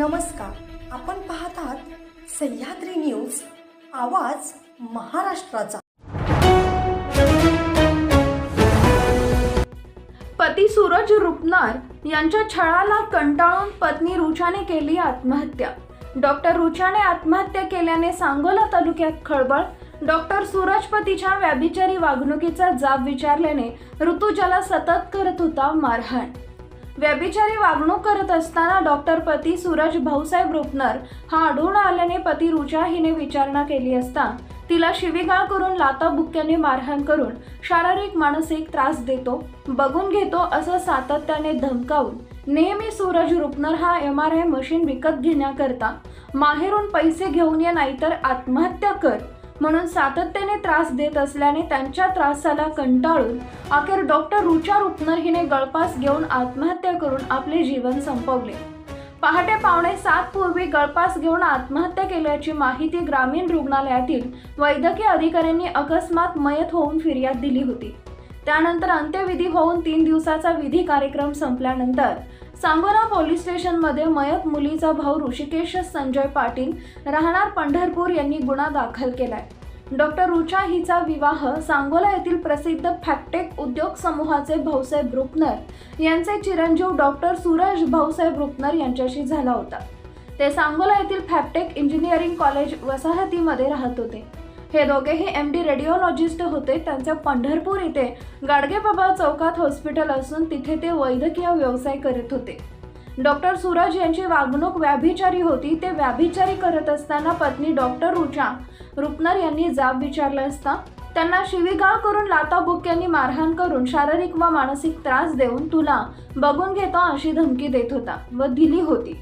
नमस्कार. आपण पाहत आहात सह्याद्री न्यूज आवाज महाराष्ट्राचा. पती सूरज रुपनार यांच्या छळाला कंटाळून पत्नी रुचाने केली आत्महत्या. डॉक्टर रुचाने आत्महत्या केल्याने सांगोला तालुक्यात खळबळ. डॉक्टर सूरज पतीच्या व्याभिचारी वागणुकीचा जाब विचारल्याने ऋतुजाला सतत करत होता मारहाण. व्यभिचारी वागणूक करत असताना डॉक्टर पती सूरज भाऊसाहेब रुपनर हा आढळून आल्याने पती रुचा हिने विचारणा केली असता तिला शिवीगाळ करून लाताबुक्क्याने मारहाण करून शारीरिक मानसिक त्रास देतो बघून घेतो असं सातत्याने धमकावून नेहमी सूरज रुपनर हा एम आर आय मशीन विकत घेण्याकरता माहेरून पैसे घेऊन ये नाहीतर आत्महत्या कर म्हणून सातत्याने त्रास देत असल्याने त्यांच्या त्रासाला कंटाळून अखेर डॉक्टर रुचा रुपनर हिने गळपास घेऊन आत्महत्या करून आपले जीवन संपवले. पहाटे पावणे सात पूर्वी गळपास घेऊन आत्महत्या केल्याची माहिती ग्रामीण रुग्णालयातील वैद्यकीय अधिकाऱ्यांनी अकस्मात मयत होऊन फिर्याद दिली होती. त्यानंतर अंत्यविधी होऊन तीन दिवसाचा विधी कार्यक्रम संपल्यानंतर सांगोला पोलीस स्टेशनमध्ये मयत मुलीचा भाऊ ऋषिकेश संजय पाटील राहणार पंढरपूर यांनी गुन्हा दाखल केलाय. डॉक्टर रुचा हिचा विवाह सांगोला येथील प्रसिद्ध फॅक्टेक उद्योग समूहाचे भाऊसाहेब रुपनर यांचे चिरंजीव डॉक्टर सूरज भाऊसाहेब रुपनर यांच्याशी झाला होता. ते सांगोला येथील फॅपटेक इंजिनिअरिंग कॉलेज वसाहतीमध्ये राहत होते. हे दोघेही एम डी रेडिओलॉजिस्ट होते. त्यांचे पंढरपूर इथे गाडगेबाबा चौकात हॉस्पिटल असून तिथे ते वैद्यकीय व्यवसाय करत होते. डॉक्टर सूरज यांची वागणूक व्याभिचारी होती. ते व्याभिचारी करत असताना पत्नी डॉक्टर रुचा रुपनर यांनी जाब विचारला असता त्यांना शिवीगाळ करून लाताबुक्क्यांनी मारहाण करून शारीरिक व मानसिक त्रास देऊन तुला बघून घेतो अशी धमकी देत होता व दिली होती.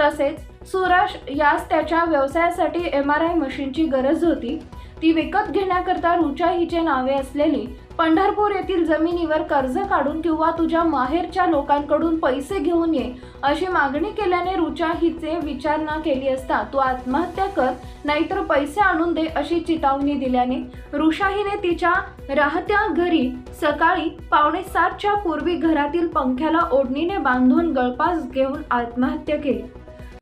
तसेच सूरज यास त्याच्या व्यवसायासाठी एम आर आय मशीनची गरज होती. ती विकत घेण्याकरता रुचा हिचे नावे असलेली पंढरपूर येथील जमिनीवर कर्ज काढून किंवा तुझ्या माहेरच्या लोकांकडून पैसे घेऊन ये अशी मागणी केल्याने रुचा हिचे विचारणा केली असता तू आत्महत्या कर नाहीतर पैसे आणून दे अशी चितावणी दिल्याने रुषाहीने तिच्या राहत्या घरी सकाळी पावणे सातच्या पूर्वी घरातील पंख्याला ओढणीने बांधून गळपास घेऊन आत्महत्या केली.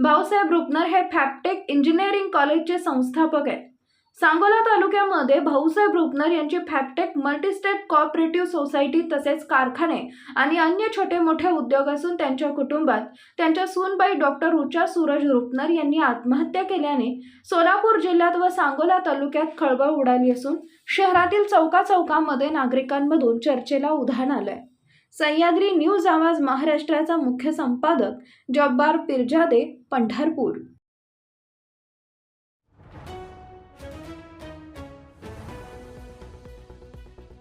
भाऊसाहेब रुपनर हे फॅपटेक इंजिनिअरिंग कॉलेजचे संस्थापक आहेत. सांगोला तालुक्यामध्ये भाऊसाहेब रुपनर यांची फॅपटेक मल्टीस्टेट कॉपरेटिव्ह सोसायटी तसेच कारखाने आणि अन्य छोटे मोठे उद्योग असून त्यांच्या कुटुंबात त्यांच्या सूनबाई डॉक्टर रुचा सूरज रुपनर यांनी आत्महत्या केल्याने सोलापूर जिल्ह्यात व सांगोला तालुक्यात खळबळ उडाली असून शहरातील चौका चौकामध्ये नागरिकांमधून चर्चेला उधाण आलंय. सह्याद्री न्यूज आवाज महाराष्ट्राचा मुख्य संपादक जब्बार पिरजादे पंढरपूर.